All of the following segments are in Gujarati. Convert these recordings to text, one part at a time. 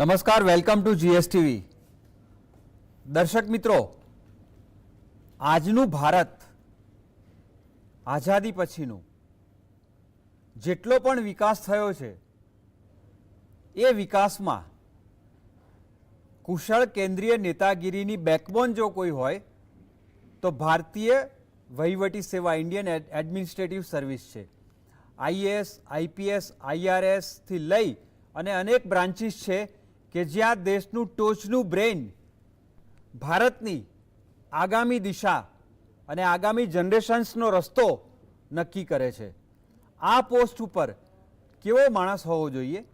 નમસ્કાર, વેલકમ ટુ જીએસટીવી. દર્શક મિત્રો, આજનું ભારત આઝાદી પછીનું જેટલો પણ વિકાસ થયો છે, એ વિકાસમાં કુશળ કેન્દ્રીય નેતાગીરીની બેકબોન જો કોઈ હોય, તો ભારતીય વહીવટી સેવા ઇન્ડિયન એડ- એડમિનિસ્ટ્રેટિવ સર્વિસ છે. આઈએએસ આઈપીએસ આઈઆરએસથી લઈ અને અનેક બ્રાન્ચીસ છે કે જ્યાં દેશનું ટોચનું બ્રેઇન ભારતની આગામી દિશા અને આગામી જનરેશન્સનો રસ્તો નક્કી કરે છે. આ પોસ્ટ ઉપર કેવો માણસ હોવો જોઈએ?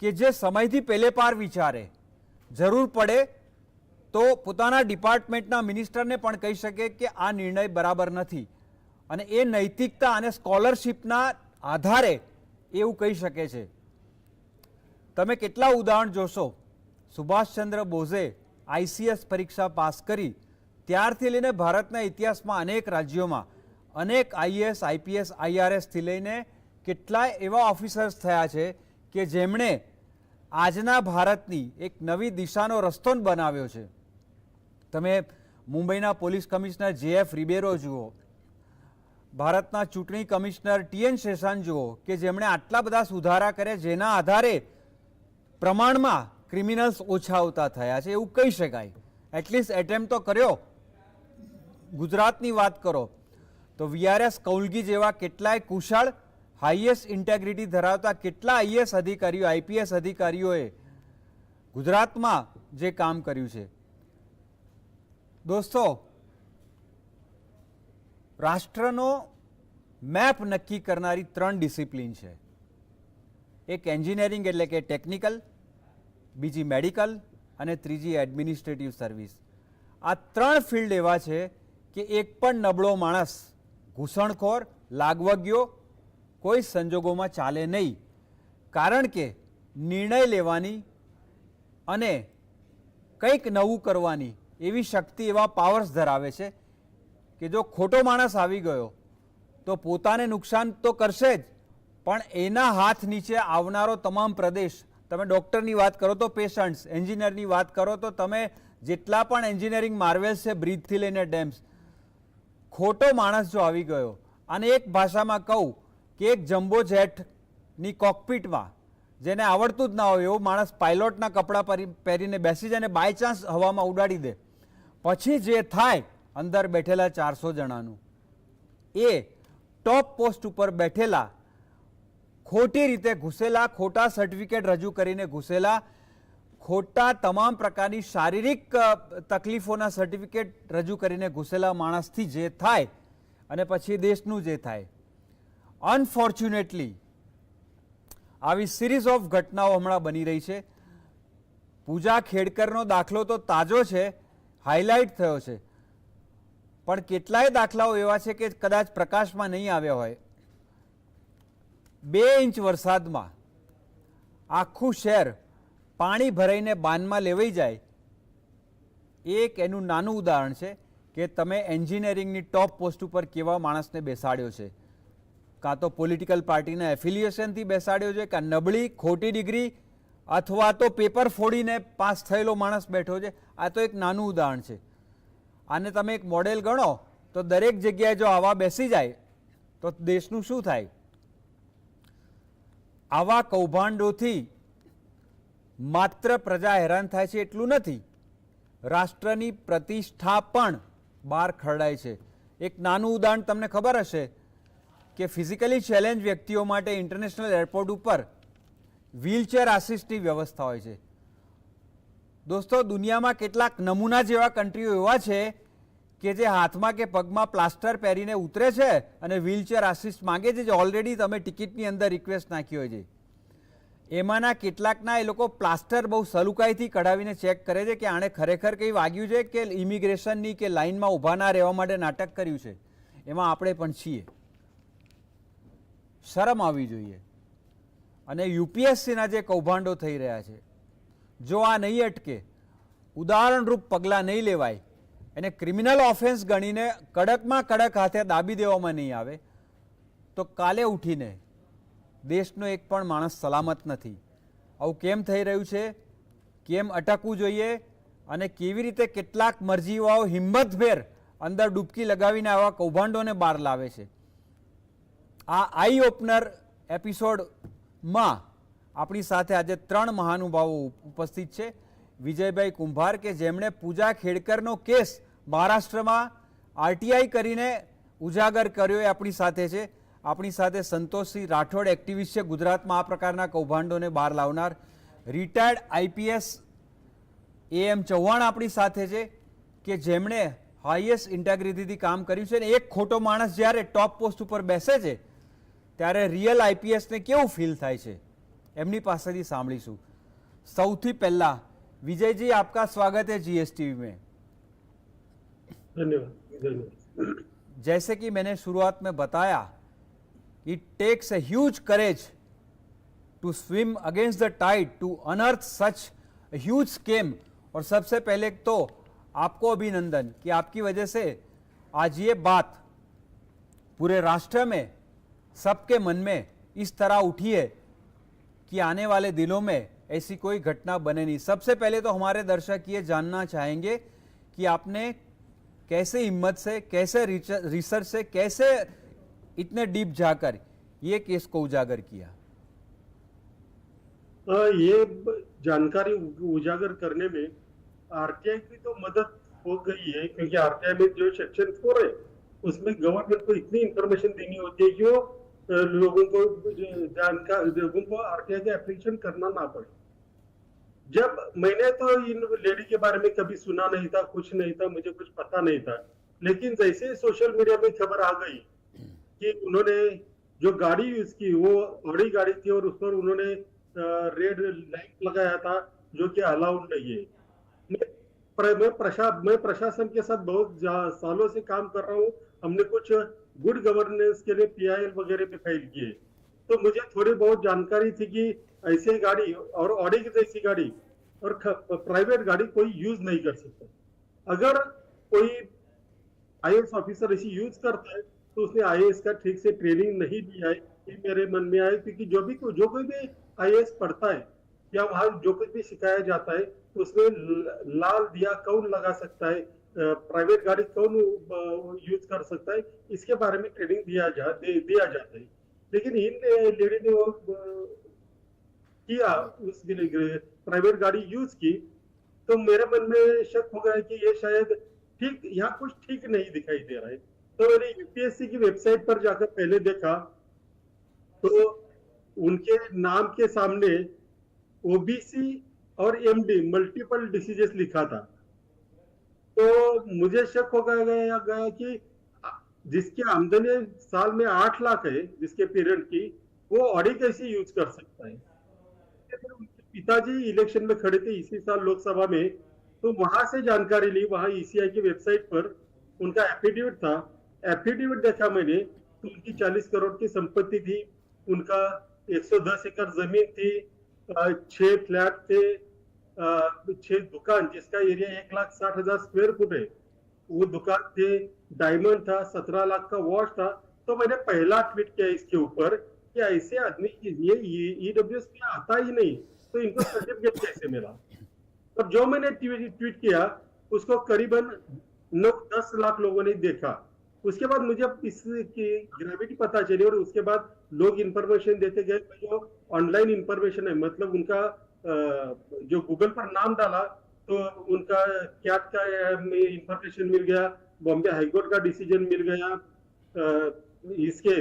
કે જે સમયથી પહેલે પાર વિચારે. જરૂર પડે તો પોતાના ડિપાર્ટમેન્ટના મિનિસ્ટરને પણ કહી શકે કે આ નિર્ણય બરાબર નથી. અને એ નૈતિકતા અને સ્કોલરશિપના આધારે એવું કહી શકે છે. તમે કેટલા ઉદાહરણ જોશો? સુભાષચંદ્ર બોઝે આઈસીએસ પરીક્ષા પાસ કરી, ત્યારથી લઈને ભારતના ઇતિહાસમાં અનેક રાજ્યોમાં અનેક આઈએસ આઈપીએસ, આઈઆરએસથી લઈને કેટલાય એવા ઓફિસર્સ થયા છે કે જેમણે આજના ભારતની એક નવી દિશાનો રસ્તો બનાવ્યો છે. તમે મુંબઈના police commissioner J F Ribeiro જુઓ, ભારતના ચૂંટણી કમિશનર ટીએન શેષાન જુઓ કે જેમણે આટલા બધા સુધારા કર્યા જેના આધારે પ્રમાણમાં ક્રિમિનલ્સ ઓછા આવતા થયા છે, એવું કહી શકાય. એટલીસ્ટ એટેમ્પ તો કર્યો. ગુજરાતની વાત કરો, તો વીઆરએસ કૌલગી જેવા કેટલાય કુશળ હાઈએસ્ટ ઇન્ટેગ્રિટી ધરાવતા કેટલા આઈએસ અધિકારીઓ આઈપીએસ અધિકારીઓએ ગુજરાતમાં જે કામ કર્યું છે. દોસ્તો, રાષ્ટ્રનો મેપ નક્કી કરનારી ત્રણ ડિસિપ્લિન છે. એક એન્જિનિયરિંગ એટલે કે ટેકનિકલ, બીજી મેડિકલ અને ત્રીજી એડમિનિસ્ટ્રેટિવ સર્વિસ. આ ત્રણ ફિલ્ડ એવા છે કે એક પણ નબળો માણસ ઘૂસણખોર, લાગવગ્યો, કોઈ સંજોગોમાં ચાલે નહીં. કારણ કે નિર્ણય લેવાની અને કંઈક નવું કરવાની એવી શક્તિ એવા પાવર્સ ધરાવે છે કે જો ખોટો માણસ આવી ગયો, તો પોતાને નુકસાન તો કરશે જ. પણ એના હાથ નીચે આવનારો તમામ પ્રદેશ, તમે ડૉક્ટરની વાત કરો તો પેશન્ટ્સ, એન્જિનિયરની વાત કરો તો તમે જેટલા પણ એન્જિનિયરિંગ માર્વેલ્સ છે બ્રિજથી લઈને ડેમ્સ, ખોટો માણસ જો આવી ગયો, અને એક ભાષામાં કહું કે એક જમ્બો જેટની કોકપીટમાં, જેને આવડતું જ ના હોય એવો માણસ પાયલોટના કપડાં પહેરીને બેસી જાય અને બાય ચાન્સ હવામાં ઉડાડી દે. પછી જે થાય, અંદર બેઠેલા ચારસો જણાનું. એ ટોપ પોસ્ટ ઉપર બેઠેલા ખોટી રીતે ઘૂસેલા, ખોટા સર્ટિફિકેટ રજૂ કરીને ઘૂસેલા, ખોટા તમામ પ્રકારની શારીરિક તકલીફોના સર્ટિફિકેટ રજૂ કરીને ઘૂસેલા માણસથી જે થાય અને પછી દેશનું જે થાય. અનફોર્ચ્યુનેટલી આવી સિરીઝ ઓફ ઘટનાઓ હમણાં બની રહી છે. પૂજા ખેડકરનો દાખલો તો તાજો છે હાઇલાઇટ થયો છે. પણ કેટલાય દાખલાઓ એવા છે કે કદાચ પ્રકાશમાં નહીં આવ્યા હોય. બે ઇંચ વરસાદમાં આખું શહેર પાણી ભરાઈને બાનમાં લેવાઈ જાય, એક એનું નાનું ઉદાહરણ છે કે તમે એન્જિનિયરિંગની ટોપ પોસ્ટ ઉપર કેવા માણસને બેસાડ્યો છે. કાં તો પોલિટિકલ પાર્ટીના એફિલિએશનથી બેસાડ્યો છે, કાં નબળી, ખોટી ડિગ્રી, અથવા તો પેપર ફોડીને પાસ થયેલો માણસ બેઠો છે. આ તો એક નાનું ઉદાહરણ છે. આને તમે એક મોડેલ ગણો, તો દરેક જગ્યાએ જો આવા બેસી જાય, તો દેશનું શું થાય? આવા કૌભાંડોથી માત્ર પ્રજા હેરાન થાય છે એટલું નથી. રાષ્ટ્રની પ્રતિષ્ઠા પણ બહાર ખરડાય છે. એક નાનું ઉદાહરણ તમને ખબર હશે કે ફિઝિકલી ચેલેન્જ વ્યક્તિઓ માટે ઇન્ટરનેશનલ એરપોર્ટ ઉપર વ્હીલચેર આસિસ્ટની વ્યવસ્થા હોય છે. દોસ્તો, દુનિયામાં કેટલાક નમૂના જેવા કન્ટ્રીઓ એવા છે કે જે હાથમાં કે પગમાં પ્લાસ્ટર પહેરીને ઉતરે છે અને વ્હીલચેર આસિસ્ટ માંગે છે, જે ઓલરેડી તમે ટિકિટની અંદર રિક્વેસ્ટ નાખી હોય છે. એમાંના કેટલાકના એ લોકો પ્લાસ્ટર બહુ સલુકાઈથી કઢાવીને ચેક કરે છે કે આણે ખરેખર કંઈ વાગ્યું છે કે ઇમિગ્રેશનની કે લાઇનમાં ઊભા ના રહેવા માટે નાટક કર્યું છે. એમાં આપણે પણ છીએ. શરમ આવવી જોઈએ. અને યુપીએસસીના જે કૌભાંડો થઈ રહ્યા છે, જો આ નહીં અટકે, ઉદાહરણરૂપ પગલાં નહીં લેવાય એને ક્રિમિનલ ઓફેન્સ ગણીને કડકમાં કડક હાથે દાબી દેવામાં નહીં આવે. તો કાલે ઉઠીને દેશનો એક પણ માણસ સલામત નથી. આવું કેમ થઈ રહ્યું છે? કેમ અટકવું જોઈએ? અને કેવી રીતે કેટલાક મરજીવાઓ હિંમતભેર અંદર ડૂબકી લગાવીને આવા કૌભાંડોને બહાર લાવે છે? આ આઈ ઓપનર એપિસોડમાં આપણી સાથે આજે ત્રણ મહાનુભાવો ઉપસ્થિત છે. વિજયભાઈ કુંભાર કે જેમણે પૂજા ખેડકરનો કેસ મહારાષ્ટ્રમાં આરટીઆઈ કરીને ઉજાગર કર્યો એ આપણી સાથે છે. આપણી સાથે સંતોષસિંહ રાઠોડ, એક્ટિવિસ્ટ છે ગુજરાતમાં આ પ્રકારના કૌભાંડોને બહાર લાવનાર retired IPS A M Chauhan આપણી સાથે છે કે જેમણે હાઈએસ્ટ ઇન્ટેગ્રિટીથી કામ કર્યું છે ને એક ખોટો માણસ જ્યારે ટોપ પોસ્ટ ઉપર બેસે છે, ત્યારે રિયલ આઈપીએસને કેવું ફીલ થાય છે? એમની પાસેથી સાંભળીશું. સૌથી પહેલાં વિજયજી, આપકા સ્વાગત હે જીએસટીવી મેં. धन्यवाद धन्यवाद। जैसे कि मैंने शुरुआत में बताया it takes huge courage to swim against the tide, to unearth such a huge scam और सबसे पहले तो आपको अभिनंदन कि आपकी वजह से आज ये बात पूरे राष्ट्र में, सबके मन में इस तरह उठी है कि आने वाले दिनों में ऐसी कोई घटना बने नहीं। सबसे पहले तो हमारे दर्शक ये जानना चाहेंगे कि आपने कैसे हिम्मत से, कैसे रिसर्च से, कैसे इतने डीप जाकर ये केस को उजागर किया? ये जानकारी उजागर करने में आरटीआई की तो मदद हो गई है, क्योंकि आरटीआई में जो सेक्शन फोर है, उसमें गवर्नमेंट को इतनी इंफॉर्मेशन देनी होती है वो लोगों को जो जानकार लोगों को आरटीआई का एप्लीकेशन करना ना पड़े। जब मैंने तो इन लेडी के बारे में कभी सुना नहीं था, कुछ नहीं था, मुझे कुछ पता नहीं था। लेकिन जैसे ही सोशल मीडिया में खबर आ गई कि उन्होंने जो गाड़ी यूज़ की, वो बड़ी गाड़ी थी और उस पर उन्होंने रेड लाइट लगाया था, जो कि अलाउड नहीं है। मैं मैं प्रशा, मैं प्रशासन के साथ बहुत सालों से काम कर रहा हूँ। हमने कुछ गुड गवर्नेंस के लिए पीआईएल वगैरह भी फ़ाइल किए। तो मुझे थोड़ी बहुत जानकारी थी कि ऐसी गाड़ी और ऑडी की जैसी गाड़ी और प्राइवेट गाड़ी कोई यूज़ नहीं कर सकता। अगर कोई आईएएस ऑफिसर ऐसी यूज़ करता है तो उसने आईएएस का ठीक से ट्रेनिंग नहीं दिया है, ये मेरे मन में आया क्योंकि जो भी जो कोई भी आईएएस पढ़ता है, या वहाँ जो कुछ भी सिखाया जाता है उसमें लाल दिया कौन लगा सकता है प्राइवेट गाड़ी कौन यूज़ कर सकता है, इसके बारे में ट्रेनिंग दिया जा दिया जाता है। लेकिन इन लेडी ने किया उस प्राइवेट गाड़ी यूज़ की तो मेरे मन में शक हो गया कि ये शायद ठीक यहाँ कुछ ठीक नहीं दिखाई दे रहा है। तो मैंने यूपीएससी की वेबसाइट पर जाकर पहले देखा तो उनके नाम के सामने ओबीसी और एमडी मल्टीपल डिसीजेस लिखा था। तो मुझे शक हो गया, गया कि जिसकी आमदनी साल में आठ लाख है, जिसके पेरेंट की, वो ऑडी कैसे यूज़ कर सकता है? पिताजी इलेक्शन में खड़े थे, इसी साल लोकसभा में तो वहाँ से जानकारी ली, वहाँ ईसीआई की वेबसाइट पर उनका एफिडेविट था। एफिडेविट देखा मैंने तो उनकी 40 करोड़ की संपत्ति थी, उनका 110 एकड़ ज़मीन थी छह फ्लैट थे छह दुकान, जिसका एरिया एक लाख साठ हज़ार स्क्वायर फुट है, वो दुकान थे डायमंड था, सत्रह लाख का वॉच था तो मैंने पहला ट्वीट किया इसके ऊपर कि ऐसे आदमी ये ईडब्ल्यू में आता ही नहीं तो इनको सर्टिफिकेट कैसे मिला? और जो मैंने ट्वीट किया, उसको करीबन नौ, दस लाख लोगों ने देखा। उसके बाद मुझे इसकी ग्रेविटी पता चली और उसके बाद लोग इंफॉर्मेशन देते गए जो ऑनलाइन इंफॉर्मेशन है मतलब उनका जो गूगल पर नाम डाला तो उनका क्या का इंफॉर्मेशन मिल गया बॉम्बे हाईकोर्ट का डिसीज़न मिल गया। इसके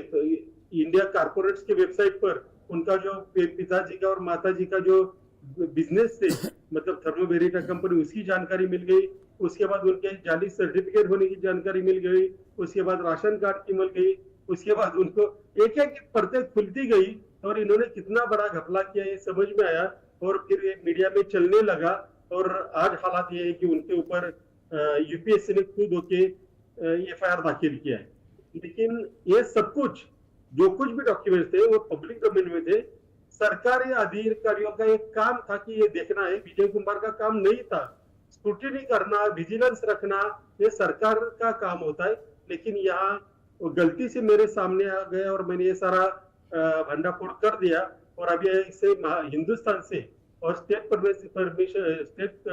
इंडिया कारपोरेट्स के वेबसाइट पर उनका जो पिताजी का और माताजी का जो बिज़नेस थे मतलब थर्मोवेरिटा कंपनी उसकी जानकारी मिल गई। उसके बाद उनके जाली सर्टिफिकेट होने की जानकारी मिल गई। उसके बाद राशन कार्ड की मिल गई। उसके बाद उनको एक एक परतें खुलती गई और इन्होंने कितना बड़ा घपला किया, ये समझ में आया और फिर ये मीडिया में चलने लगा और आज हालात ये है कि उनके ऊपर यूपीएससी ने खुद होके एफ़ आई दाखिल किया है। लेकिन ये सब कुछ, जो कुछ भी डॉक्यूमेंट्स थे, वो पब्लिक डोमेन में थे। सरकारी अधिकारियों का एक काम था कि ये देखना है। विजय कुमार का काम नहीं था। स्क्रूटिनी करना विजिलेंस रखना, ये सरकार का काम होता है। लेकिन यहाँ गलती से मेरे सामने आ गया और मैंने ये सारा भंडाफोड़ कर दिया। और अभी इसे हिंदुस्तान से और स्टेट परमिशन स्टेट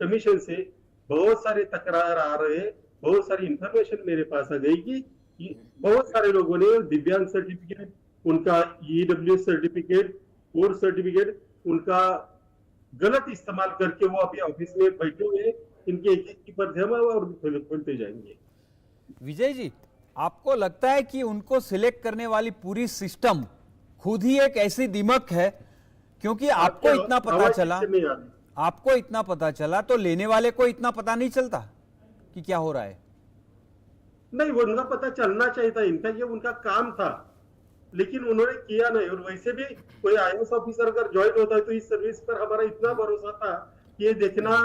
कमीशन से बहुत सारे तकरार आ रहे हैं बहुत सारी इंफॉर्मेशन मेरे पास आ गई कि बहुत सारे लोगों ने दिव्यांग सर्टिफिकेट उनका ईडब्ल्यू सर्टिफिकेट कोर्स सर्टिफिकेट उनका गलत इस्तेमाल करके वो अभी ऑफ़िस में बैठे हुए इनके एक एक की पर और खुल- जाएँगे। विजय जी आपको लगता है कि उनको सिलेक्ट करने वाली पूरी सिस्टम खुद ही एक ऐसी दिमक है? क्योंकि आपको इतना पता चला। आपको इतना पता चला तो लेने वाले को इतना पता नहीं चलता कि क्या हो रहा है। नहीं उनका पता चलना चाहिए था। इनका ये उनका काम था, लेकिन उन्होंने किया नहीं। और वैसे भी कोई आई ऑफिसर अगर ज्वाइन होता है तो इस सर्विस पर हमारा इतना भरोसा था कि ये देखना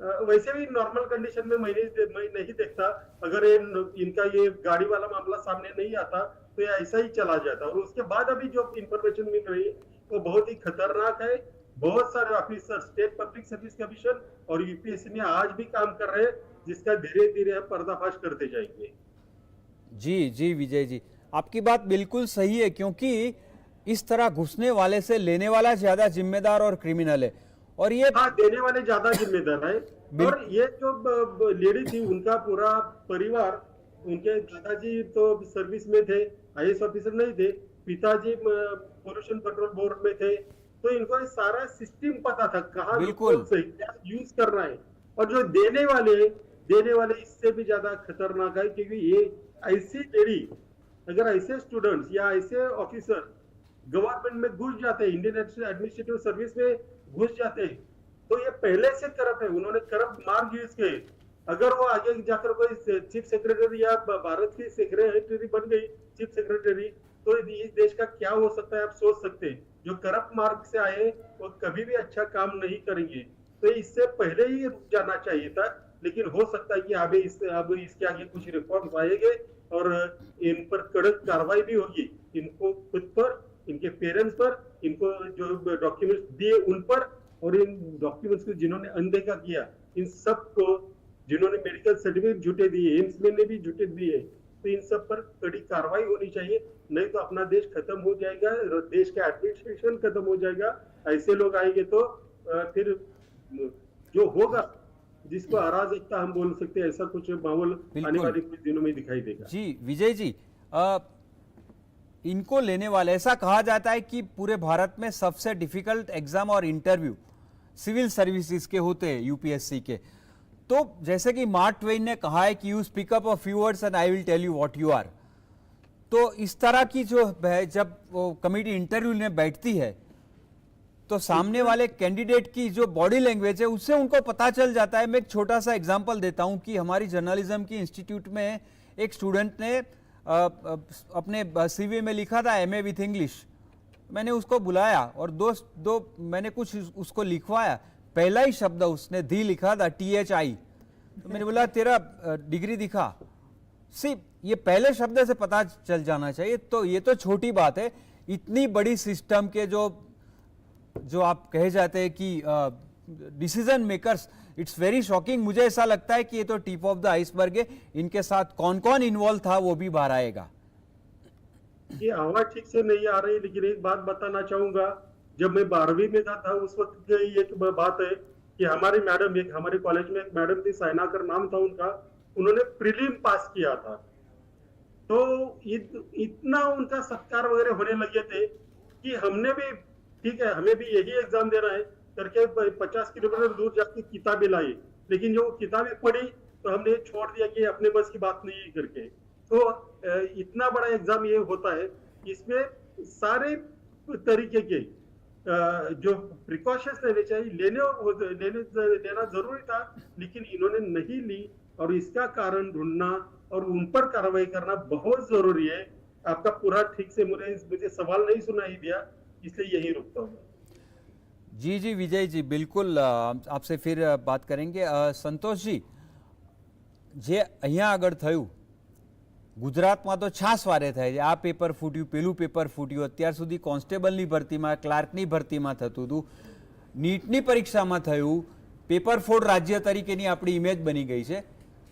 वैसे भी नॉर्मल कंडीशन में मैं नहीं मैं नहीं देखता। अगर ये इनका ये गाड़ी वाला मामला सामने नहीं आता तो ये ऐसा ही चला जाता। और उसके बाद अभी जो इंफॉर्मेशन मिल रही है, वो बहुत ही खतरनाक है। बहुत सारे officer state public service commission और यूपीएससी में आज भी काम कर रहे हैं जिसका धीरे धीरे हम पर्दाफाश करते जाएँगे। जी जी विजय जी। आपकी बात बिल्कुल सही है क्योंकि इस तरह घुसने वाले से लेने वाला ज़्यादा जिम्मेदार और क्रिमिनल है। और ये हाँ देने वाले ज़्यादा जिम्मेदार है। और ये जो लेडी थी उनका पूरा परिवार उनके दादाजी तो सर्विस में थे आई ऑफिसर नहीं थे पिताजी पोल्यूशन कंट्रोल बोर्ड में थे तो इनको ये सारा सिस्टम पता था कहाँ बिल्कुल। से क्या यूज़ करना है। और जो देने वाले देने वाले इससे भी ज़्यादा खतरनाक है क्योंकि ये ऐसी लेडी अगर ऐसे स्टूडेंट्स या ऐसे ऑफिसर गवर्नमेंट में घुस जाते हैं इंडियन एडमिनिस्ट्रेटिव सर्विस में घुस जाते हैं तो ये पहले से करप्ट है उन्होंने करप्ट मार्ग यूज़ किए अगर वो आगे जाकर कोई चीफ सेक्रेटरी या भारत की सेक्रेटरी बन गई चीफ सेक्रेटरी तो इस देश का क्या हो सकता है आप सोच सकते हैं। जो करप्ट मार्ग से आए वो कभी भी अच्छा काम नहीं करेंगे तो इससे पहले ही रुक जाना चाहिए था। लेकिन हो सकता है कि अभी इस अब इसके आगे कुछ रिफॉर्म्स आएँगे और इन पर कड़क कार्रवाई भी होगी। इनको खुद पर, इनके पेरेंट्स पर, इनको जो डॉक्यूमेंट्स दिए उन पर और इन डॉक्यूमेंट्स को जिन्होंने अनदेखा किया, इन सबको जिन्होंने मेडिकल सर्टिफिकेट झूठे दिए एम्स में ने भी झूठे दिए तो इन सब पर कड़ी कार्रवाई होनी चाहिए। नहीं तो अपना देश खत्म हो जाएगा देश का एडमिनिस्ट्रेशन खत्म हो जाएगा। ऐसे लोग आएँगे तो फिर जो होगा जिसको अराजकता हम बोल सकते हैं ऐसा कुछ माहौल आने वाले कुछ दिनों में दिखाई देगा। जी विजय जी अ, इनको लेने वाले ऐसा कहा जाता है कि पूरे भारत में सबसे डिफ़िकल्ट एग्ज़ाम और इंटरव्यू सिविल सर्विसेज़ के होते हैं यूपीएससी के। तो जैसे कि मार्क ट्वेन ने कहा है कि you speak up a few words and I will tell you what you are तो इस तरह की जो है, जब वो कमेटी इंटरव्यू में बैठती है तो सामने वाले कैंडिडेट की जो बॉडी लैंग्वेज है, उससे उनको पता चल जाता है। मैं एक छोटा सा एग्जांपल देता हूँ कि हमारी जर्नलिज्म की इंस्टीट्यूट में एक स्टूडेंट ने अपने सीवी में लिखा था एमए विथ इंग्लिश मैंने उसको बुलाया और दो दो, मैंने कुछ उसको लिखवाया। पहला ही शब्द उसने धी लिखा था टी एच आई तो मैंने बोला, तेरा डिग्री दिखा। सी, ये पहले शब्द से पता चल जाना चाहिए। तो ये तो छोटी बात है। इतनी बड़ी सिस्टम के जो जो आप कहे जाते हैं कि decision makers it's very shocking मुझे ऐसा लगता है कि ये तो टिप ऑफ़ द आइसबर्ग है। इनके साथ कौन कौन इन्वॉल्व था, वो भी बाहर आएगा। ये आवाज़ ठीक से नहीं आ रही, लेकिन एक बात बताना चाहूँगा। जब मैं बारहवीं में था, उस वक्त की एक बात है कि हमारी मैडम एक हमारे कॉलेज में एक मैडम थी साइनाकर नाम था उनका उन्होंने प्रीलिम पास किया था। तो इत, इतना उनका सत्कार वगैरह होने लगे थे कि हमने भी ठीक है हमें भी यही एग्ज़ाम देना है करके पचास किलोमीटर दूर जाके किताबें लाई। लेकिन जो किताबें पढ़ी तो हमने छोड़ दिया कि अपने बस की बात नहीं करके। तो इतना बड़ा एग्ज़ाम ये होता है इसमें सारे तरीके के जो प्रिकॉशंस लेने चाहिए लेने लेने लेना जरूरी था लेकिन इन्होंने नहीं ली और इसका कारण ढूंढना और उन पर कार्रवाई करना बहुत जरूरी है आपका पूरा ठीक से मुझे मुझे सवाल नहीं सुनाई दिया इसलिए यही रुकता हूँ जी जी विजय जी बिल्कुल अ, आपसे फिर अ, बात करेंगे अ, સંતોષજી જે અહીંયા આગળ થયું ગુજરાતમાં તો છાસ વારે થાય છે. આ પેપર ફૂટ્યું, પેલું પેપર ફૂટ્યું. અત્યાર સુધી કોન્સ્ટેબલની ભરતીમાં, ક્લાર્કની ભરતીમાં થતું હતું. નીટની પરીક્ષામાં થયું. પેપર ફોડ રાજ્ય તરીકેની આપણી ઇમેજ બની ગઈ છે.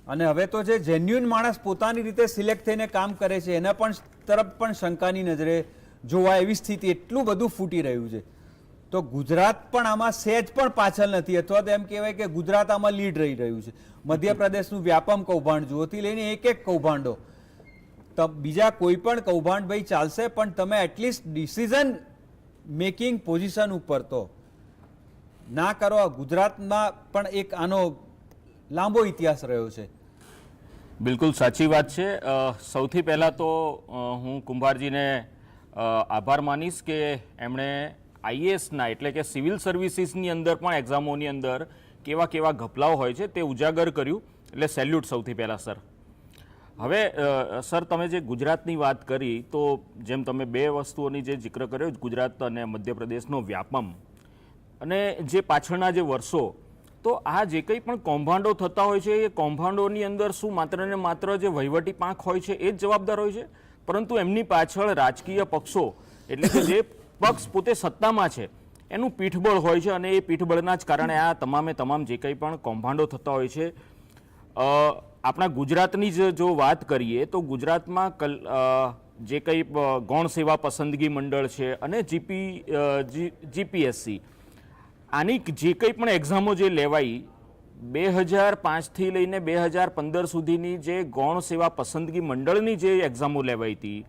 અને હવે તો જે જેન્યુન માણસ પોતાની રીતે સિલેક્ટ થઈને કામ કરે છે, એના પણ તરફ પણ શંકાની નજરે જોવા એવી સ્થિતિ એટલું બધું ફૂટી રહ્યું છે. તો ગુજરાત પણ આમાં સહેજ પણ પાછળ નથી. અથવા તો એમ કહેવાય કે ગુજરાત આમાં લીડ રહી રહ્યું છે. મધ્યપ્રદેશનું વ્યાપમ કૌભાંડ જુઓથી લઈને એક એક કૌભાંડો. બીજા કોઈ પણ કૌભાંડ ભાઈ ચાલશે, પણ તમે એટલીસ્ટ ડિસિઝન મેકિંગ પોઝિશન ઉપર તો. ના કરો ગુજરાતમાં પણ એક આનો લાંબો ઇતિહાસ રહ્યો છે. બિલકુલ સાચી વાત છે. સૌથી પહેલાં તો હું કુંભારજીને આભાર માનીશ કે એમણે આઈએએસના એટલે કે સિવિલ સર્વિસીસની અંદર પણ એક્ઝામોની અંદર કેવા કેવા ઘપલાઓ હોય છે તે ઉજાગર કર્યું. એટલે સેલ્યુટ સૌથી પહેલાં, સર. હવે સર, તમે જે ગુજરાતની વાત કરી, તો જેમ તમે બે વસ્તુઓની જે જિક્ર કર્યો, ગુજરાત અને મધ્યપ્રદેશનો વ્યાપમ, અને જે પાછળના જે વર્ષો, તો આ જે કંઈ પણ કૌભાંડો થતા હોય છે, એ કૌભાંડોની અંદર શું માત્ર ને માત્ર જે વહીવટી પાંખ હોય છે, એ જ જવાબદાર હોય છે? પરંતુ એમની પાછળ રાજકીય પક્ષો, એટલે કે જે પક્ષ પોતે સત્તામાં છે, એનું પીઠબળ હોય છે, અને એ પીઠબળના જ કારણે આ તમામે તમામ જે કંઈ પણ કૌભાંડો થતા હોય છે આપણા ગુજરાતની જ જો વાત કરીએ તો ગુજરાતમાં કલ જે કંઈ ગૌણ સેવા પસંદગી મંડળ છે અને જીપી જીપીએસસી આની જે કંઈ પણ એક્ઝામો જે લેવાઈ, બે હજાર પાંચથી લઈને બે હજાર પંદર સુધીની જે ગૌણ સેવા પસંદગી મંડળની જે એક્ઝામો લેવાઈ હતી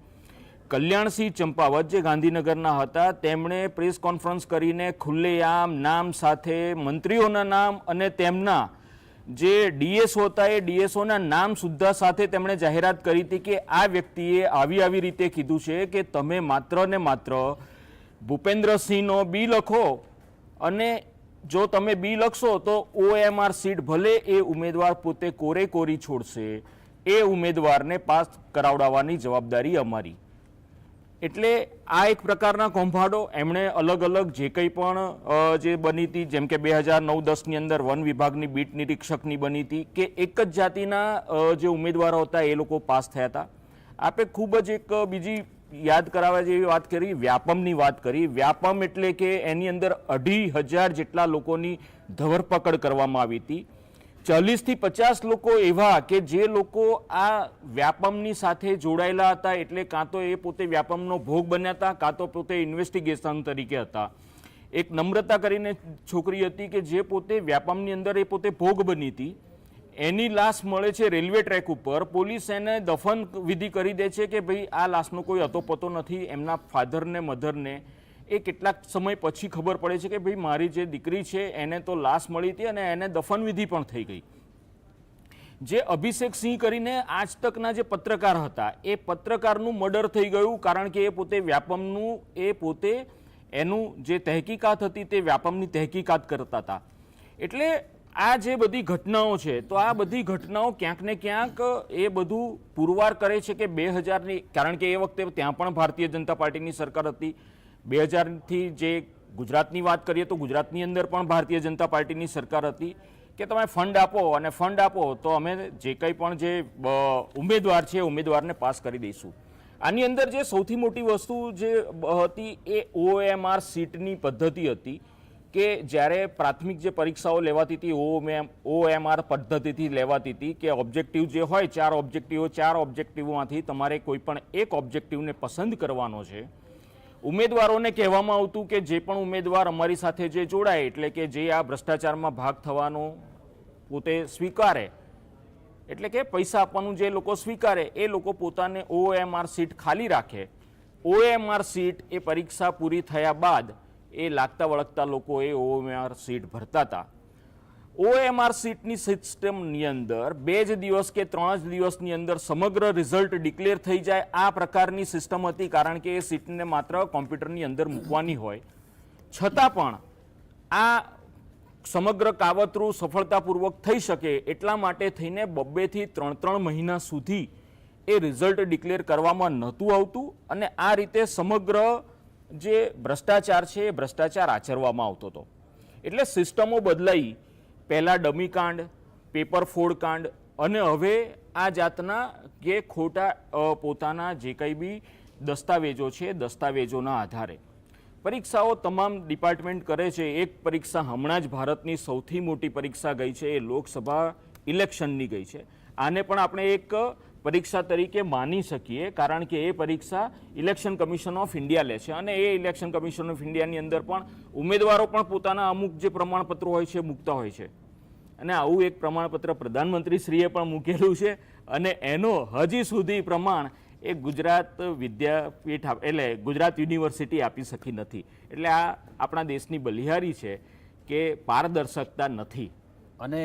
કલ્યાણસિંહ ચંપાવત જે ગાંધીનગરના હતા, તેમણે પ્રેસ કોન્ફરન્સ કરીને ખુલ્લેઆમ નામ સાથે મંત્રીઓના નામ અને તેમના જે ડીએસઓ હતા, એ ડીએસઓના નામ સુદ્ધા સાથે તેમણે જાહેરાત કરી હતી કે આ વ્યક્તિએ આવી આવી રીતે કીધું છે કે તમે માત્ર ને માત્ર ભૂપેન્દ્રસિંહનો બી લખો અને જો તમે બી લખશો તો ઓએમઆર સીટ ભલે એ ઉમેદવાર પોતે કોરે કોરી છોડશે, એ ઉમેદવારને પાસ કરાવડાવવાની જવાબદારી અમારી. એટલે આ એક પ્રકારના કૌભાંડો. એમણે અલગ અલગ જે કંઈ પણ જે બની હતી, જેમ કે બે હજાર નવ દસની અંદર વન વિભાગની બીટ નિરીક્ષકની બની હતી, કે એક જ જાતિના જે ઉમેદવારો હતા, એ લોકો પાસ થયા હતા. આપે ખૂબ જ એક બીજી યાદ કરાવવા જેવી વાત કરી, વ્યાપમની વાત કરી. વ્યાપમ એટલે કે એની અંદર અઢી હજાર જેટલા લોકોની ધરપકડ કરવામાં આવી હતી. ચાલીસથી પચાસ લોકો એવા કે જે લોકો આ વ્યાપમની સાથે જોડાયેલા હતા એટલે કાં તો એ પોતે વ્યાપમનો ભોગ બન્યા હતા, કાં તો પોતે ઇન્વેસ્ટિગેશન તરીકે હતા. એક નમ્રતા કરીને છોકરી હતી કે જે પોતે વ્યાપમની અંદર એ પોતે ભોગ બની હતી. એની લાશ મળે છે રેલવે ટ્રેક ઉપર. પોલીસ એને દફન વિધિ કરી દે છે કે ભાઈ આ લાશનો કોઈ અતોપતો નથી, એમના ફાધરને, મધરને એ કેટલાક સમય પછી ખબર પડે છે કે ભાઈ મારી જે દીકરી છે, એને તો લાશ મળી હતી અને એને દફનવિધિ પણ થઈ ગઈ. જે અભિષેક સિંહ કરીને આજ તકના જે પત્રકાર હતા, એ પત્રકારનું મર્ડર થઈ ગયું કારણ કે એ પોતે વ્યાપમનું, એ પોતે એનું જે તહેકીકાત હતી તે વ્યાપમની તહેકીકાત કરતા હતા. એટલે આ જે બધી ઘટનાઓ છે, તો આ બધી ઘટનાઓ ક્યાંક ને ક્યાંક એ બધું પુરવાર કરે છે કે બે હજારની, કારણ કે એ વખતે ત્યાં પણ ભારતીય જનતા પાર્ટીની સરકાર હતી બે હજારથી જે ગુજરાતની વાત કરીએ તો ગુજરાતની અંદર પણ ભારતીય જનતા પાર્ટીની સરકાર હતી કે તમે ફંડ આપો અને ફંડ આપો તો અમે જે કંઈ પણ જે ઉમેદવાર છે ઉમેદવારને પાસ કરી દઈશું. આની અંદર જે સૌથી મોટી વસ્તુ જે હતી એ ઓએમઆર સીટની પદ્ધતિ હતી કે જ્યારે પ્રાથમિક જે પરીક્ષાઓ લેવાતી હતી, ઓએમ, ઓએમઆર પદ્ધતિથી લેવાતી હતી કે ઓબ્જેક્ટિવ જે હોય, ચાર ઓબ્જેક્ટિવ, ચાર ઓબ્જેક્ટિવમાંથી તમારે કોઈ પણ એક ઓબ્જેક્ટિવને પસંદ કરવાનો છે ઉમેદવારોને કહેવામાં આવતું કે જે પણ ઉમેદવાર અમારી સાથે જે જોડાય, એટલે કે જે આ ભ્રષ્ટાચારમાં ભાગ થવાનો પોતે સ્વીકારે, એટલે કે પૈસા આપવાનું જે લોકો સ્વીકારે, એ લોકો પોતાને ઓએમઆર સીટ ખાલી રાખે. ઓએમઆર સીટ એ પરીક્ષા પૂરી થયા બાદ એ લાગતા વળગતા લોકો એ ઓએમઆર સીટ ભરતા હતા. ઓએમઆર સીટની સિસ્ટમની અંદર બે જ દિવસ કે ત્રણ જ દિવસની અંદર સમગ્ર રિઝલ્ટ ડિક્લેર થઈ જાય. આ પ્રકારની સિસ્ટમ હતી કારણ કે એ સીટને માત્ર કોમ્પ્યુટરની અંદર મૂકવાની હોય. છતાં પણ આ સમગ્ર કાવતરું સફળતાપૂર્વક થઈ શકે એટલા માટે થઈને બબ્બેથી ત્રણ ત્રણ મહિના સુધી એ રિઝલ્ટ ડિક્લેર કરવામાં નહોતું આવતું અને આ રીતે સમગ્ર જે ભ્રષ્ટાચાર છે એ ભ્રષ્ટાચાર આચરવામાં આવતો હતો. એટલે સિસ્ટમો બદલાઈ પહેલાં ડમી કાંડ, પેપર ફોડ કાંડ અને હવે આ જાતના કે ખોટા પોતાના જે કંઈ બી દસ્તાવેજો છે, દસ્તાવેજોના આધારે. પરીક્ષાઓ તમામ ડિપાર્ટમેન્ટ કરે છે. એક પરીક્ષા હમણાં જ ભારતની સૌથી મોટી પરીક્ષા ગઈ છે. એ લોકસભા ઇલેક્શનની ગઈ છે. આને પણ આપણે એક પરીક્ષા તરીકે માની શકીએ, કારણ કે એ પરીક્ષા ઇલેક્શન કમિશન ઓફ ઇન્ડિયા લે છે. અને એ ઇલેક્શન કમિશન ઓફ ઇન્ડિયાની અંદર પણ ઉમેદવારો પણ પોતાના અમુક જે પ્રમાણપત્રો હોય છે મૂકતા હોય છે. અને આવું એક પ્રમાણપત્ર પ્રધાનમંત્રીશ્રીએ પણ મૂકેલું છે. અને એનો હજી સુધી પ્રમાણ એ ગુજરાત વિદ્યાપીઠ એટલે ગુજરાત યુનિવર્સિટી આપી શકી નથી. એટલે આ આપણા દેશની બલિહારી છે કે પારદર્શકતા નથી. અને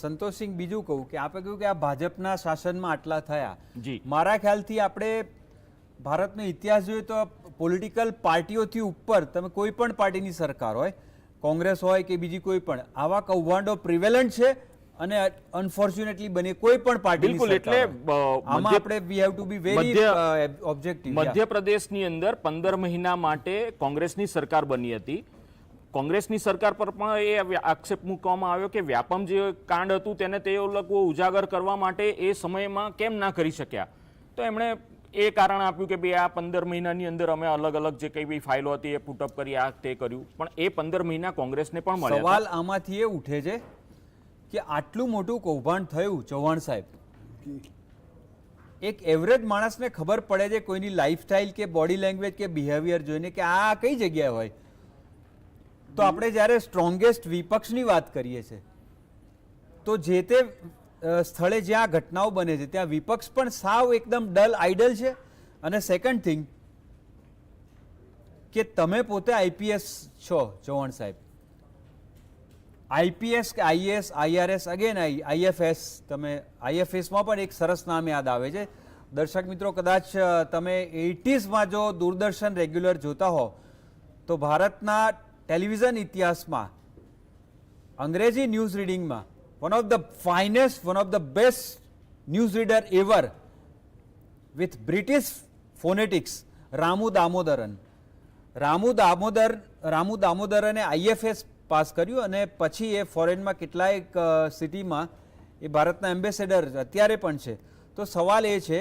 સંતોષસિંહ બીજું કહું કે આપણે કહ્યું કે આ ભાજપના શાસનમાં આટલા થયા. જી. મારા ખ્યાલથી આપણે ભારતનો ઇતિહાસ જોઈએ તો પોલિટિકલ પાર્ટીઓથી ઉપર તમે કોઈ પણ પાર્ટીની સરકાર હોય કોંગ્રેસ હોય કે બીજી કોઈ પણ આવા કૌભાંડો પ્રિવેલન્ટ છે અને અનફોર્ચ્યુનેટલી બને કોઈ પણ પાર્ટી બિલકુલ, એટલે, આમાં આપણે we have to be very objective મધ્યપ્રદેશની અંદર પંદર મહિના માટે કોંગ્રેસની સરકાર બની હતી. કોંગ્રેસની સરકાર પર પણ એ આક્ષેપ મૂકવામાં આવ્યો કે વ્યાપમ જે કાંડ હતું તેને તે લોકો ઉજાગર કરવા માટે એ સમયમાં કેમ ના કરી શક્યા? તો એમણે એ કારણ આપ્યું કે ભાઈ આ પંદર મહિનાની અંદર અમે અલગ અલગ જે કઈ બી ફાઇલો હતી એ પુટઅપ કરી આ તે કર્યું. પણ એ પંદર મહિના કોંગ્રેસને પણ મળ્યા સવાલ આમાંથી એ ઉઠે છે કે આટલું મોટું કૌભાંડ થયું ચૌહાણ સાહેબ. એક એવરેજ માણસને ખબર પડે છે કોઈની લાઈફસ્ટાઈલ કે બોડી લેંગ્વેજ કે બિહેવિયર જોઈને કે આ કઈ જગ્યાએ હોય? તો આપણે જ્યારે સ્ટ્રોંગેસ્ટ વિપક્ષની વાત કરીએ છીએ, તો જે તે સ્થળે જ્યાં ઘટનાઓ બને છે, ત્યાં વિપક્ષ પણ સાવ એકદમ ડલ આઈડલ છે. અને સેકન્ડ થિંગ કે તમે પોતે આઈપીએસ છો, ચૌહાણ સાહેબ. આઈપીએસ કે IAS IRS again I IFS તમે આઈએફએસમાં પણ એક સરસ નામ યાદ આવે છે. દર્શક મિત્રો, કદાચ તમે એઇટીઝમાં જો દૂરદર્શન રેગ્યુલર જોતા હો, તો ભારતના ટેલિવિઝન ઇતિહાસમાં, અંગ્રેજી news રીડિંગમાં one of the finest one of the best news reader ever with British phonetics Ramu Damodaran Ramu Damodar Ramu દામોદરને IFS pass કર્યું અને પછી એ ફોરેનમાં કેટલાયક સિટીમાં એ ભારતના એમ્બેસેડર અત્યારે પણ છે. તો સવાલ એ છે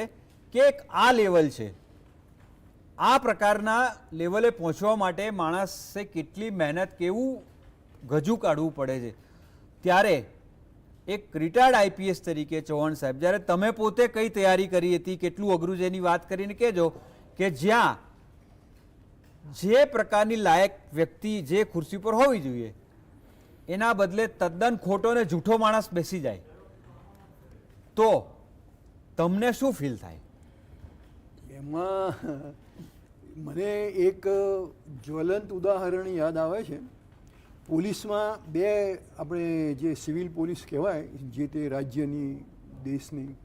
કે એક આ લેવલ છે. આ પ્રકારના લેવલે પહોંચવા માટે માણસે કેટલી મહેનત કેવું ગજુ કાઢવું પડે છે. ત્યારે એક રિટાયર્ડ આઈપીએસ તરીકે ચૌહાણ સાહેબ, જ્યારે તમે પોતે કઈ તૈયારી કરી હતી, કેટલું અઘરું છે એની વાત કરીને કહેજો કે જ્યાં જે પ્રકારની લાયક વ્યક્તિ જે ખુરશી પર હોવી જોઈએ, એના બદલે તદ્દન ખોટો ને જૂઠો માણસ બેસી જાય. તો તમને શું ફીલ થાય? એમાં મને એક જ્વલંત ઉદાહરણ યાદ આવે છે. પોલીસમાં બે આપણે જે સિવિલ પોલીસ કહેવાય, જે તે રાજ્યની, દેશની,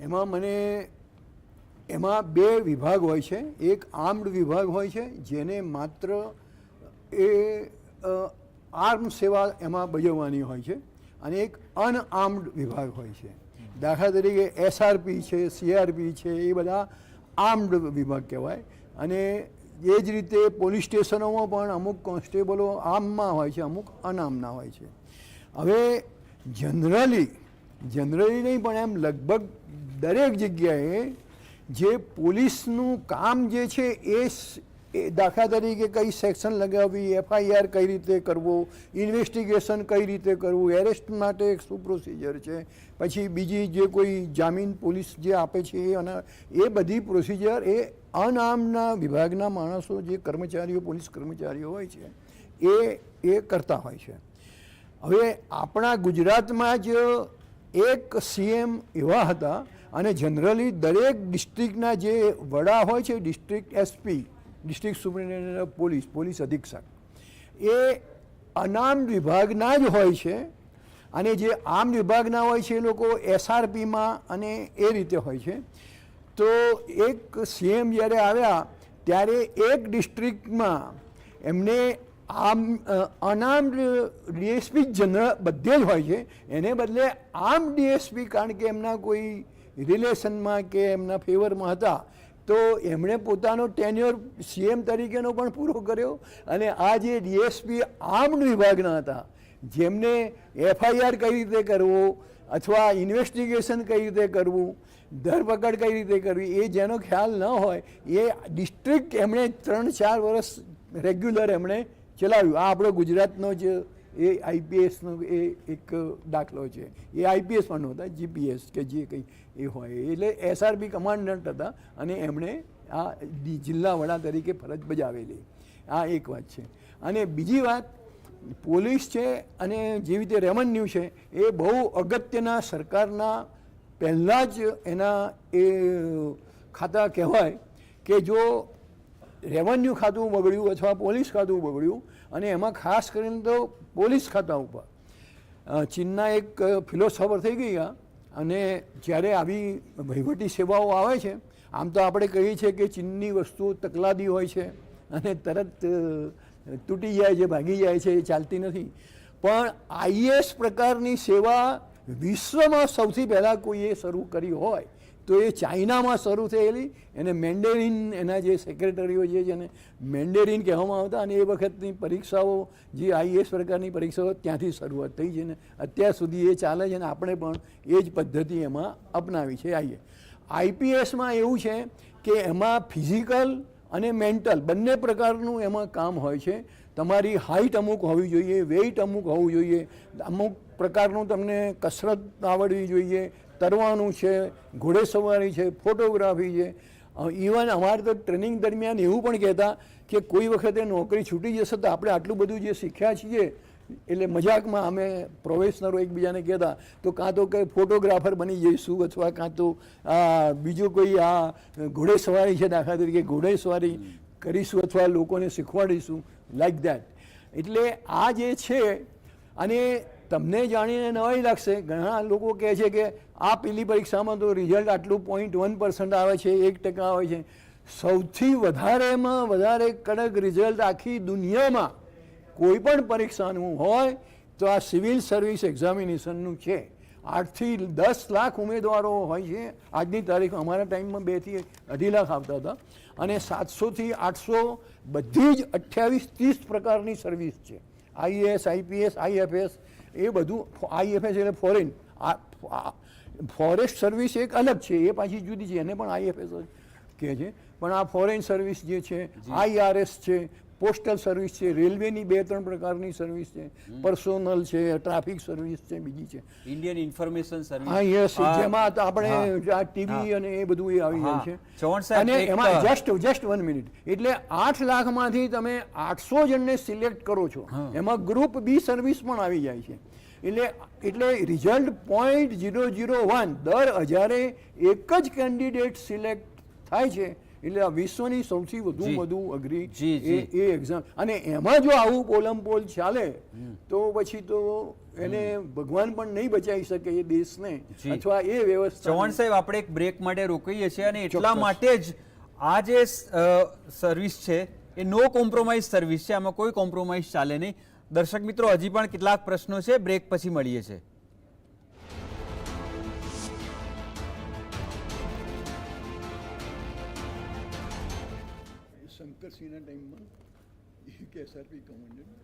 એમાં મને, એમાં બે વિભાગ હોય છે. એક આર્મ્ડ વિભાગ હોય છે, જેને માત્ર, એ આર્મ સેવા એમાં બજાવવાની હોય છે અને એક અનઆર્મ્ડ વિભાગ હોય છે. દાખલા તરીકે એસઆરપી છે, સીઆરપી છે, એ બધા આર્મ્ડ વિભાગ કહેવાય. અને એ જ રીતે પોલીસ સ્ટેશનોમાં પણ અમુક કોન્સ્ટેબલો આમમાં હોય છે, અમુક અનામના હોય છે. હવે જનરલી જનરલી નહીં, પણ એમ લગભગ દરેક જગ્યાએ જે પોલીસનું કામ જે છે, એ દાખલા તરીકે કઈ સેક્શન લગાવવી, એફઆઈઆર કઈ રીતે કરવો, ઇન્વેસ્ટિગેશન કઈ રીતે કરવું, એરેસ્ટ માટે શું પ્રોસિજર છે, પછી બીજી જે કોઈ જામીન પોલીસ જે આપે છે અને એ બધી પ્રોસિજર એ અનામના વિભાગના માણસો જે કર્મચારીઓ, પોલીસ કર્મચારીઓ હોય છે, એ એ કરતા હોય છે. હવે આપણા ગુજરાતમાં જ એક સીએમ એવા હતા અને જનરલી દરેક ડિસ્ટ્રિક્ટના જે વડા હોય છે, district SP, district superintendent police police અધિક્ષક, એ અનામ વિભાગના જ હોય છે અને જે આમ વિભાગના હોય છે એ લોકો એસઆરપીમાં અને એ રીતે હોય છે. તો એક સીએમ જ્યારે આવ્યા, ત્યારે એક ડિસ્ટ્રિક્ટમાં એમને આમ અનામ ડીએસપી જનરલ બધે જ હોય છે. એને બદલે આમ ડીએસપી કારણ કે એમના કોઈ રિલેશનમાં કે એમના ફેવરમાં હતા, તો એમણે પોતાનો ટેન્યોર સીએમ તરીકેનો પણ પૂરો કર્યો અને આ જે ડીએસપી આર્મ્ડ વિભાગના હતા, જેમને એફઆઈઆર કઈ રીતે કરવો અથવા ઇન્વેસ્ટિગેશન કઈ રીતે કરવું ધરપકડ કઈ રીતે કરવી? એ જેનો ખ્યાલ ન હોય, એ ડિસ્ટ્રિક્ટ એમણે ત્રણ ચાર વર્ષ રેગ્યુલર એમણે ચલાવ્યું. આ આપણો ગુજરાતનો જ એ આઈપીએસનો એ એક દાખલો છે. એ આઈપીએસ પણ નહોતા, જીપીએસ કે જે કંઈ એ હોય. એટલે એસઆરપી કમાન્ડન્ટ હતા અને એમણે આ જિલ્લા વડા તરીકે ફરજ બજાવેલી. આ એક વાત છે. અને બીજી વાત, પોલીસ છે અને જેવી રીતે રેવન્યુ છે, એ બહુ અગત્યના સરકારના પહેલાં જ એના એ ખાતા કહેવાય કે જો રેવન્યુ ખાતું બગડ્યું અથવા પોલીસ ખાતું બગડ્યું અને એમાં ખાસ કરીને તો પોલીસ ખાતા ઉપર ચીનના એક ફિલોસોફર થઈ ગયા અને જ્યારે આવી વહીવટી સેવાઓ આવે છે, આમ તો આપણે કહીએ છીએ કે ચીનની વસ્તુઓ તકલાદી હોય છે અને તરત તૂટી જાય છે, ભાગી જાય છે, એ ચાલતી નથી. પણ આઈએસ પ્રકારની સેવા વિશ્વમાં સૌથી પહેલાં કોઈએ શરૂ કરી હોય તો એ ચાઇનામાં શરૂ થયેલી, એને મેન્ડેરિન, એના જે સેક્રેટરીઓ છે જેને મેન્ડેરિન કહેવામાં આવતા અને એ વખતની પરીક્ષાઓ, જે આઈએસ પ્રકારની પરીક્ષાઓ ત્યાંથી શરૂઆત થઈ છે ને અત્યાર સુધી એ ચાલે છે અને આપણે પણ એ જ પદ્ધતિ એમાં અપનાવી છે આઈએ. આઈપીએસમાં એવું છે કે એમાં ફિઝિકલ અને મેન્ટલ બંને પ્રકારનું એમાં કામ હોય છે. તમારી હાઇટ અમુક હોવી જોઈએ, વેઇટ અમુક હોવું જોઈએ. અમુક પ્રકારનું તમને કસરત આવડવી જોઈએ, તરવાનું છે, ઘોડેસવારી છે, ફોટોગ્રાફી છે. ઇવન અમારે તો ટ્રેનિંગ દરમિયાન એવું પણ કહેતા કે કોઈ વખતે નોકરી છૂટી જશે તો આપણે આટલું બધું જે શીખ્યા છીએ, એટલે મજાકમાં અમે પ્રોફેશનરો એકબીજાને કહેતા, તો કાં તો કંઈ ફોટોગ્રાફર બની જઈશું અથવા કાં તો, આ, બીજું કોઈ આ ઘોડેસવારી છે, દાખલા તરીકે ઘોડેસવારી કરીશું અથવા લોકોને શીખવાડીશું લાઈક દેટ એટલે આ જે છે, અને તમને જાણીને નવાઈ લાગશે. ઘણા લોકો કહે છે કે આ પેલી પરીક્ષામાં તો રિઝલ્ટ આટલું પોઈન્ટ વન પર્સન્ટ આવે છે, એક ટકા આવે છે. સૌથી વધારેમાં વધારે કડક રિઝલ્ટ આખી દુનિયામાં કોઈ પણ પરીક્ષાનું હોય તો આ સિવિલ સર્વિસ એક્ઝામિનેશનનું છે. આઠથી દસ લાખ ઉમેદવારો હોય છે. આજની તારીખ અમારા ટાઈમમાં બેથી અઢી લાખ આવતા હતા. અને સાતસોથી આઠસો બધી જ અઠ્યાવીસ ત્રીસ પ્રકારની સર્વિસ છે. આઈએએસ આઈપીએસ આઈએફએસ એ બધું આઈએફએસ એટલે ફોરેન. ફોરેસ્ટ સર્વિસ એક અલગ છે એ પાછી જુદી છે એને પણ આઈએફએસ કહે છે. પણ આ ફોરેન સર્વિસ જે છે આઈઆરએસ છે પોસ્ટલ સર્વિસ છે રેલવેની બે ત્રણ પ્રકારની સર્વિસ છે. પર્સોનલ છે ટ્રાફિક સર્વિસ છે બીજી છે. ઇન્ડિયન ઇન્ફોર્મેશન સર્વિસ હા યસ જેમાં આપણે આ ટીવી અને એ બધું એ આવી જાય છે. અને એમાં જસ્ટ જસ્ટ વન મિનિટ એટલે આઠ લાખમાંથી તમે આઠસો જણને સિલેક્ટ કરો છો. એમાં ગ્રુપ બી સર્વિસ પણ આવી જાય છે. એટલે એટલે result point zero zero one દર હજારે એક જ કેન્ડિડેટ સિલેક્ટ થાય છે. એટલે આ વિશ્વની સૌથી વધુ વધુ અઘરી એ એક્ઝામ અને એમાં જો આવું પોલમ પોલ ચાલે તો પછી તો એને ભગવાન પણ નહીં બચાવી શકે એ દેશને. અથવા એ વ્યવસ્થા ચૌહાણ સાહેબ આપણે એક બ્રેક માટે રોકાઈએ છીએ અને એટલા. માટે જ આ જે સર્વિસ છે એ નો કોમ્પ્રોમાઇઝ સર્વિસ છે. આમાં કોઈ કોમ્પ્રોમાઇઝ ચાલે નહીં. દર્શક મિત્રો હજી પણ કેટલાક પ્રશ્નો છે. બ્રેક પછી મળીએ છીએ. શંકરસિંહના ટાઈમમાં એક એસઆરપી કમાન્ડન્ટ